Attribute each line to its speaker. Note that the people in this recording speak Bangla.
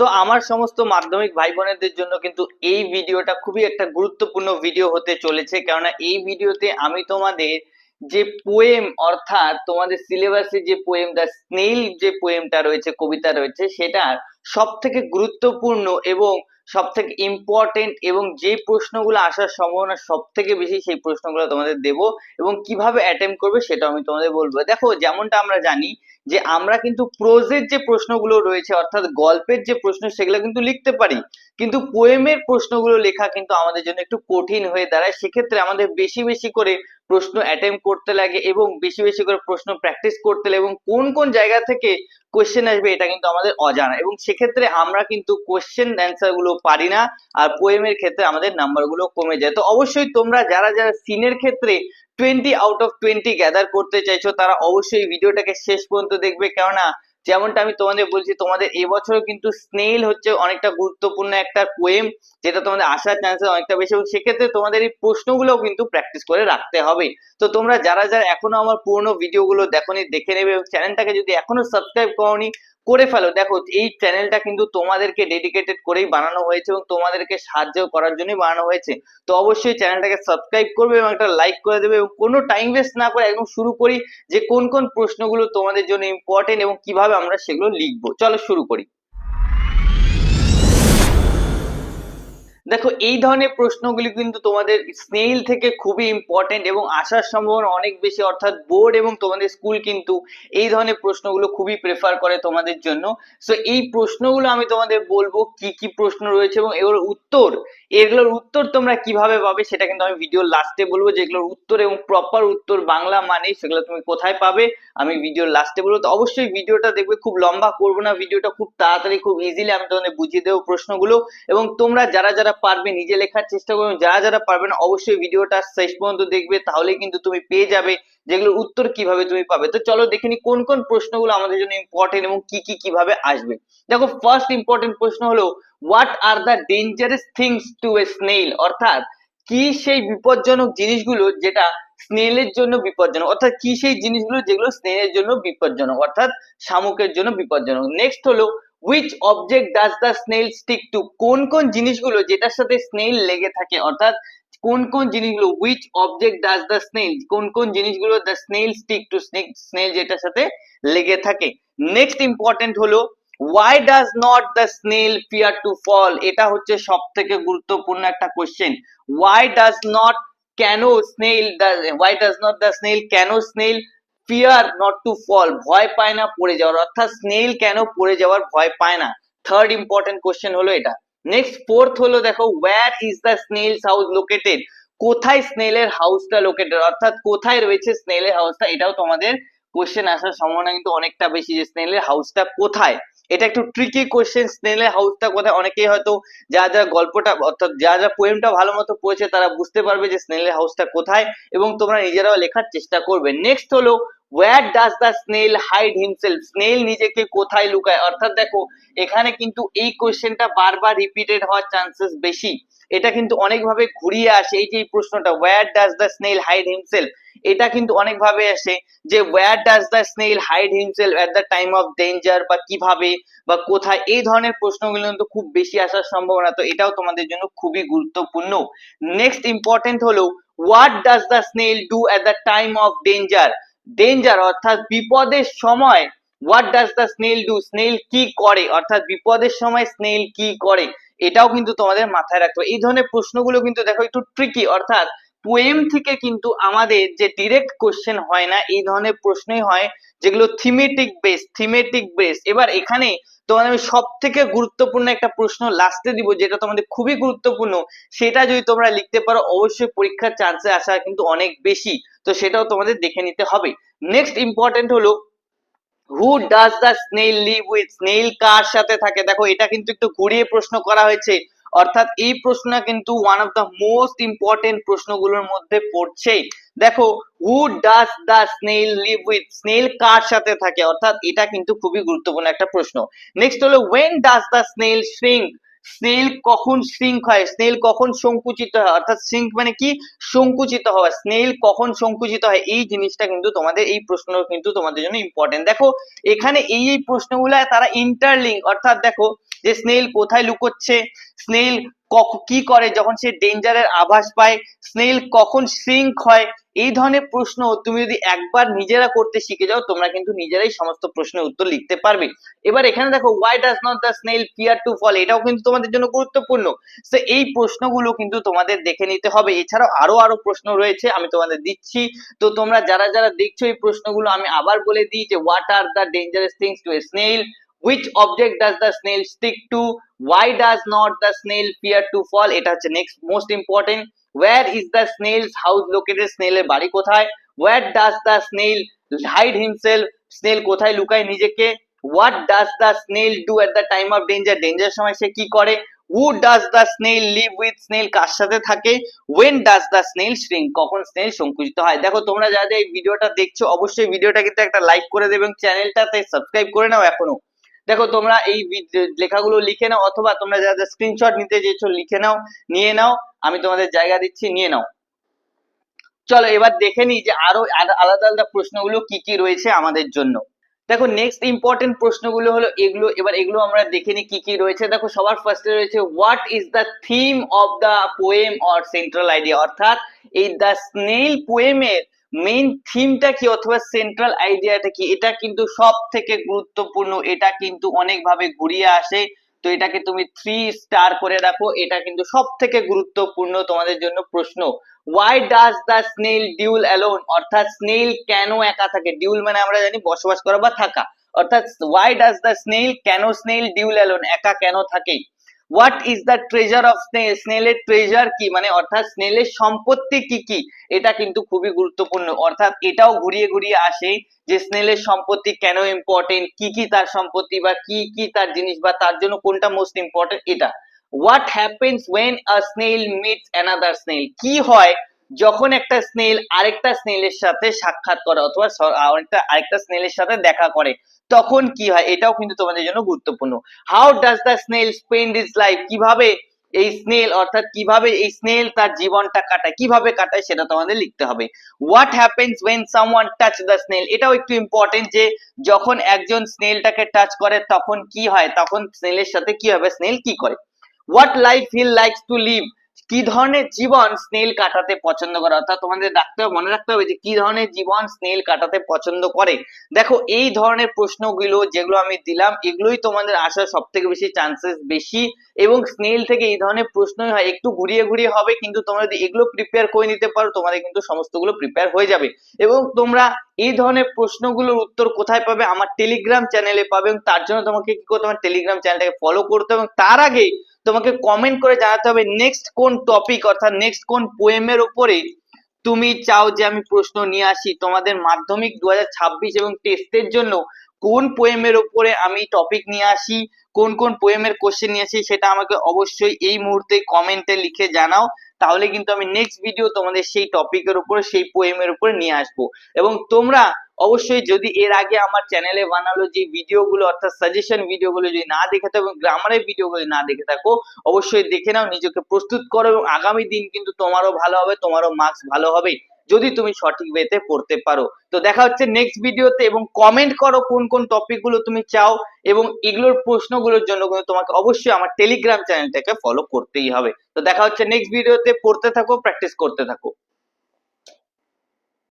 Speaker 1: সো আমার সমস্ত মাধ্যমিক ভাই বোনেদের জন্য কিন্তু এই ভিডিওটা খুবই একটা গুরুত্বপূর্ণ ভিডিও হতে চলেছে। কেননা এই ভিডিওতে আমি তোমাদের যে পোয়েম অর্থাৎ তোমাদের সিলেবাসে যে পোয়েম দ্য স্নেল যে পোয়েমটা রয়েছে, কবিতা রয়েছে, সেটার সব থেকে গুরুত্বপূর্ণ এবং সব থেকে ইম্পর্টেন্ট এবং যে প্রশ্নগুলো আসার সম্ভাবনা সব থেকে বেশি সেই প্রশ্নগুলো তোমাদের দেব এবং কীভাবে অ্যাটেম্প করবে সেটা আমি তোমাদের বলব। দেখো, যেমনটা আমরা জানি যে আমরা কিন্তু প্রোজের যে প্রশ্নগুলো রয়েছে, অর্থাৎ গল্পের যে প্রশ্ন, সেগুলো কিন্তু লিখতে পারি। কিন্তু পোয়েমের প্রশ্নগুলো লেখা কিন্তু আমাদের জন্য একটু কঠিন হয়ে দাঁড়ায়। সেক্ষেত্রে আমাদের বেশি বেশি করে প্রশ্ন অ্যাটেম্প করতে লাগে এবং বেশি বেশি করে প্রশ্ন প্র্যাকটিস করতে লাগে এবং কোন কোন জায়গা থেকে কোশ্চেন আসবে, এটা কিন্তু আমাদের অজানা। এবং সেক্ষেত্রে আমরা কিন্তু কোয়েশ্চেন অ্যান্সারগুলো পারি না, আর পোয়েমের ক্ষেত্রে আমাদের নাম্বারগুলো কমে যায়। তো অবশ্যই তোমরা যারা যারা সিনের ক্ষেত্রে twenty out of twenty gather করতে চাইছো, তারা অবশ্যই ভিডিওটাকে শেষ পর্যন্ত দেখবে। কেননা যেমনটা আমি তোমাদের বলছি, তোমাদের এবছরও কিন্তু স্নেল হচ্ছে অনেকটা গুরুত্বপূর্ণ একটা কোয়েম যেটা তোমাদের আসার চান্সেস অনেকটা বেশি এবং সেক্ষেত্রে তোমাদের এই প্রশ্নগুলোও কিন্তু প্র্যাকটিস করে রাখতে হবে। তো তোমরা যারা যারা এখনও আমার পুরোনো ভিডিওগুলো দেখোনি, দেখে নেবে এবং চ্যানেলটাকে যদি এখনও সাবস্ক্রাইব করোনি করে ফেলো। দেখো, এই চ্যানেলটা কিন্তু তোমাদেরকে ডেডিকেটেড করেই বানানো হয়েছে এবং তোমাদেরকে সাহায্য করার জন্যই বানানো হয়েছে। তো অবশ্যই চ্যানেলটাকে সাবস্ক্রাইব করবে এবং একটা লাইক করে দেবে এবং কোনো টাইম ওয়েস্ট না করে একদম শুরু করি যে কোন কোন প্রশ্নগুলো তোমাদের জন্য ইম্পর্টেন্ট এবং কীভাবে আমরা সেগুলো লিখব। চলো শুরু করি। দেখো, এই ধরনের প্রশ্নগুলি কিন্তু তোমাদের স্নেইল থেকে খুবই ইম্পর্টেন্ট এবং আসার সম্ভাবনা অনেক বেশি, অর্থাৎ বোর্ড এবং তোমাদের স্কুল কিন্তু এই ধরনের প্রশ্নগুলো খুবই প্রেফার করে তোমাদের জন্য। সো এই প্রশ্নগুলো আমি তোমাদের বলব, কি কি প্রশ্ন রয়েছে এবং এগুলোর উত্তর এগুলোর উত্তর তোমরা কীভাবে পাবে সেটা কিন্তু আমি ভিডিও লাস্টে বলব যে এগুলোর উত্তর এবং প্রপার উত্তর বাংলা মানে সেগুলো তুমি কোথায় পাবে, আমি ভিডিও লাস্টে বলব। তো অবশ্যই ভিডিওটা দেখবে, খুব লম্বা করব না, ভিডিওটা খুব তাড়াতাড়ি, খুব ইজিলি আমি তোমাদের বুঝিয়ে দেবো প্রশ্নগুলো। এবং তোমরা যারা যারা পারবে, নিজে লেখার চেষ্টা করবে যারা যারা পারবে না, অবশ্যই ভিডিওটা শেষ পর্যন্ত দেখবে, তাহলেই কিন্তু তুমি পেয়ে যাবে যেগুলোর উত্তর কীভাবে তুমি পাবে। তো চলো দেখে নি কোন কোন প্রশ্নগুলো আমাদের জন্য ইম্পর্টেন্ট এবং কি কি কীভাবে আসবে। দেখো ফার্স্ট ইম্পর্টেন্ট প্রশ্ন হলো what are the dangerous things to a snail অর্থাৎ, কি সেই বিপজ্জনক জিনিসগুলো যেটা স্নেলের জন্য বিপজ্জনক? অর্থাৎ, কি সেই জিনিসগুলো যেগুলো স্নেলের জন্য বিপজ্জনক? অর্থাৎ, শামুকের জন্য বিপজ্জনক? নেক্সট হলো which object does the snail stick to কোন কোন জিনিসগুলো যেটার সাথে স্নেল লেগে থাকে, অর্থাৎ কোন কোন জিনিসগুলো which object does the snail কোন কোন জিনিসগুলো the snail stick to snail যেটার সাথে লেগে থাকে? নেক্সট ইম্পর্টেন্ট হলো why does not the snail fear to fall এটা হচ্ছে সব থেকে গুরুত্বপূর্ণ একটা কোশ্চেন ওয়াই ডাজ নট কেন snail why does not the snail কেন snail fear not to fall ভয় পায় না পড়ে যাওয়ার। অর্থাৎ স্নেইল কেন পড়ে যাওয়ার ভয় পায় না? থার্ড ইম্পর্টেন্ট কোশ্চেন হলো এটা। নেক্সট ফোর্থ হলো দেখো where is the snail's house located কোথায় স্নেলের হাউসটা লোকেটেড অর্থাৎ কোথায় রয়েছে স্নেলের হাউসটা এটাও তোমাদের কোশ্চেন আসার সম্ভাবনা কিন্তু অনেকটা বেশি যে স্নেলের হাউসটা কোথায়? এটা একটু ট্রিকি কোশ্চেন স্নেলের হাউসটা কোথায়? অনেকেই হয়তো যা যা গল্পটা, অর্থাৎ যা যা পোয়েমটা ভালো মতো পড়েছে, তারা বুঝতে পারবে যে স্নেলের হাউসটা কোথায় এবং তোমরা নিজেরাও লেখার চেষ্টা করবে। নেক্সট হলো where does the snail hide himself snail নিজেকে কোথায় লুকায়? অর্থাৎ দেখো, এখানে কিন্তু এই কোশ্চেনটা বারবার রিপিটেড হওয়ার চান্সেস বেশি। এটা কিন্তু অনেকভাবে ঘুরিয়ে আসে। এই যে এই প্রশ্নটা where does the snail hide himself এটা কিন্তু অনেকভাবে আসে যে where does the snail hide himself at the time of danger বা কীভাবে বা কোথায়? এই ধরনের প্রশ্নগুলো কিন্তু খুব বেশি আসার সম্ভাবনা, তো এটাও তোমাদের জন্য খুবই গুরুত্বপূর্ণ। নেক্সট ইম্পর্টেন্ট হলো what does the snail do at the time of danger danger অর্থাৎ বিপদের সময় what does the snail do snail কি করে? অর্থাৎ বিপদের সময় স্নেল কি করে? এটাও কিন্তু তোমাদের মাথায় রাখতে হবে। এই ধরনের প্রশ্নগুলো কিন্তু দেখো একটু ট্রিকি অর্থাৎ পোয়েম থেকে কিন্তু আমাদের যে ডিরেক্ট কোশ্চেন হয় না, এই ধরনের প্রশ্নই হয় যেগুলো থিমেটিক বেস থিমেটিক বেস এবার এখানে তোমাদের আমি সব থেকে গুরুত্বপূর্ণ একটা প্রশ্ন লাস্টে দিব, যেটা তোমাদের খুবই গুরুত্বপূর্ণ। সেটা যদি তোমরা লিখতে পারো, অবশ্যই পরীক্ষার চান্সে আসা কিন্তু অনেক বেশি। তো সেটাও তোমাদের দেখে নিতে হবে। নেক্সট ইম্পর্টেন্ট হলো who does the snail live with snail কার সাথে থাকে? দেখো, এটা কিন্তু একটু ঘুরিয়ে প্রশ্ন করা হয়েছে। অর্থাৎ এই প্রশ্ন কিন্তু one of the most important প্রশ্নগুলোর মধ্যে পড়ছে দেখো who does the snail live with snail কার সাথে থাকে? অর্থাৎ এটা কিন্তু খুবই গুরুত্বপূর্ণ একটা প্রশ্ন। নেক্সট হলো when does the snail shrink snail কখন শ্রিঙ্ক হয়? স্নেল কখন সংকুচিত হয়? অর্থাৎ শ্রিঙ্ক মানে কি? সংকুচিত হওয়া। স্নেল কখন সংকুচিত হয়? এই জিনিসটা কিন্তু তোমাদের, এই প্রশ্ন কিন্তু তোমাদের জন্য ইম্পর্টেন্ট দেখো, এখানে এই এই প্রশ্নগুলো তারা ইন্টারলিঙ্ক অর্থাৎ দেখো যে স্নেল কোথায় লুকোচ্ছে? স্নেল কি করে? যখন সে ডেঞ্জারের আভাস পায়, স্নেল কখন শ্রিঙ্ক হয়? এই ধরনের প্রশ্ন তুমি যদি একবার নিজেরা করতে শিখে যাও, তোমরা কিন্তু নিজেরাই সমস্ত প্রশ্নের উত্তর লিখতে পারবে। এবার এখানে দেখো why does not the snail fear to fall এটাও কিন্তু তোমাদের জন্য গুরুত্বপূর্ণ। তো এই প্রশ্নগুলো কিন্তু তোমাদের দেখে নিতে হবে। এছাড়াও আরও আরও প্রশ্ন রয়েছে, আমি তোমাদের দিচ্ছি। তো তোমরা যারা যারা দেখছ এই প্রশ্নগুলো, আমি আবার বলে দিই যে what are the dangerous things to a snail which object does the snail stick to why does not the snail fear to fall এটা হচ্ছে next most important where is the snail's house located এর বাড়ি কোথায় where does the snail hide himself snail কোথায় লুকায় নিজেকে what does the snail do at the time of danger danger সময় সে কি করে who does the snail live with snail কার সাথে থাকে when does the snail shrink কখন snail সংকুচিত হয় দেখো তোমরা যারা এই ভিডিওটা দেখছ অবশ্যই ভিডিওটা কিন্তু একটা লাইক করে দেবে এবং চ্যানেলটাতে সাবস্ক্রাইব করে নাও এখনও দেখো, তোমরা এই লেখাগুলো লিখে নাও, অথবা তোমরা যারা স্ক্রিনশট নিতে চেয়েছো, লিখে নাও, নিয়ে নাও, আমি তোমাদের জায়গা দিচ্ছি, নিয়ে নাও। চলো, এবার দেখে নিই যে আরও আলাদা আলাদা প্রশ্নগুলো কি কি রয়েছে আমাদের জন্য। দেখো নেক্সট ইম্পর্টেন্ট প্রশ্নগুলো হলো এগুলো, এবার এগুলো আমরা দেখে নিই কি কি রয়েছে। দেখো, সবার ফার্স্টে রয়েছে what is the theme of the poem or central idea অর্থাৎ, এই দ্য স্নেল পোয়েমের মেইন থিমটা কি অথবা সেন্ট্রাল আইডিয়াটা কি? এটা কিন্তু সব থেকে গুরুত্বপূর্ণ। এটা কিন্তু অনেকভাবে ঘুরিয়ে আসে। তো এটাকে তুমি থ্রি স্টার করে রাখো। এটা কিন্তু সব থেকে গুরুত্বপূর্ণ তোমাদের জন্য প্রশ্ন। Why does the snail dwell alone অর্থাৎ স্নেল কেন একা থাকে? ডিউল মানে আমরা জানি বসবাস করা বা থাকা। অর্থাৎ ওয়াই ডাজ দ্য স্নেল কেন স্নেল ডিউল অ্যালোন একা কেন থাকে? What is the treasure of snail স্নেলের treasure কি? মানে অর্থাৎ স্নেলের সম্পত্তি কি কি? এটা কিন্তু খুবই গুরুত্বপূর্ণ। অর্থাৎ এটাও ঘুরিয়ে ঘুরিয়ে আসে যে স্নেলের সম্পত্তি কেন ইম্পর্টেন্ট কি কি তার সম্পত্তি বা কি কি তার জিনিস বা তার জন্য কোনটা মোস্ট ইম্পর্টেন্ট এটা। What happens when a snail meets another snail কি হয়? যখন একটা স্নেল আরেকটা স্নেলের সাথে সাক্ষাৎ করে অথবা আরেকটা আরেকটা স্নেলের সাথে দেখা করে, তখন কি হয়? এটাও কিন্তু তোমাদের জন্য গুরুত্বপূর্ণ। How does the snail spend his life কীভাবে এই স্নেল অর্থাৎ কীভাবে এই স্নেল তার জীবনটা কাটায়? কীভাবে কাটায় সেটা তোমাদের লিখতে হবে। What happens when someone touch the snail এটাও একটু ইম্পর্টেন্ট যে যখন একজন স্নেলটাকে টাচ করে, তখন কি হয়? তখন স্নেলের সাথে কি হবে? স্নেল কি করে? What life he likes to live কি ধরনের জীবন স্নেল কাটাতে পছন্দ করে? অর্থাৎ তোমাদের রাখতে হবে মনে রাখতে হবে যে, কি ধরনের জীবন স্নেল কাটাতে পছন্দ করে? দেখো, এই ধরনের প্রশ্নগুলো যেগুলো আমি দিলাম, এগুলোই তোমাদের আসার সব থেকে বেশি চান্সেস বেশি। এবং স্নেল থেকে এই ধরনের প্রশ্নই হয়, একটু ঘুরিয়ে ঘুরিয়ে হবে, কিন্তু তোমরা যদি এগুলো প্রিপেয়ার করে নিতে পারো, তোমাদের কিন্তু সমস্তগুলো প্রিপেয়ার হয়ে যাবে। এবং তোমরা এই ধরনের প্রশ্নগুলোর উত্তর কোথায় পাবে? আমার টেলিগ্রাম চ্যানেলে পাবে, এবং তার জন্য তোমাকে কি করতে হবে? টেলিগ্রাম চ্যানেলটাকে ফলো করতে এবং তার আগে তোমাকে কমেন্ট করে জানাতে হবে নেক্সট কোন টপিক অর্থাৎ নেক্সট কোন পোয়েমের উপরে তুমি চাও যে আমি প্রশ্ন নিয়ে আসি তোমাদের মাধ্যমিক দু হাজার ছাব্বিশ এবং টেস্টের জন্য কোন পোয়েমের উপরে আমি টপিক নিয়ে আসি, কোন কোন পোয়েমের কোশ্চেন নিয়ে আসি, সেটা আমাকে অবশ্যই এই মুহূর্তে কমেন্টে লিখে জানাও। তাহলে কিন্তু আমি নেক্সট ভিডিও তোমাদের সেই টপিকের উপরে, সেই পোয়েমের উপরে নিয়ে আসব। এবং তোমরা অবশ্যই যদি এর আগে আমার চ্যানেলে বানালো যে ভিডিওগুলো অর্থাৎ সাজেশন ভিডিওগুলো যদি না দেখে থাকো এবং গ্রামারের ভিডিওগুলো না দেখে থাকো, অবশ্যই দেখে নাও, নিজেকে প্রস্তুত করো এবং আগামী দিন কিন্তু তোমারও ভালো হবে, তোমারও মার্কস ভালো হবে। যদি তুমি সঠিক ওয়েতে পড়তে পারো। তো দেখা হচ্ছে নেক্সট ভিডিওতে এবং কমেন্ট করো কোন কোন টপিকগুলো তুমি চাও এবং এগুলোর প্রশ্নগুলোর জন্য কিন্তু তোমাকে অবশ্যই আমার টেলিগ্রাম চ্যানেলটাকে ফলো করতেই হবে। তো দেখা হচ্ছে নেক্সট ভিডিওতে পড়তে থাকো প্র্যাকটিস করতে থাকো।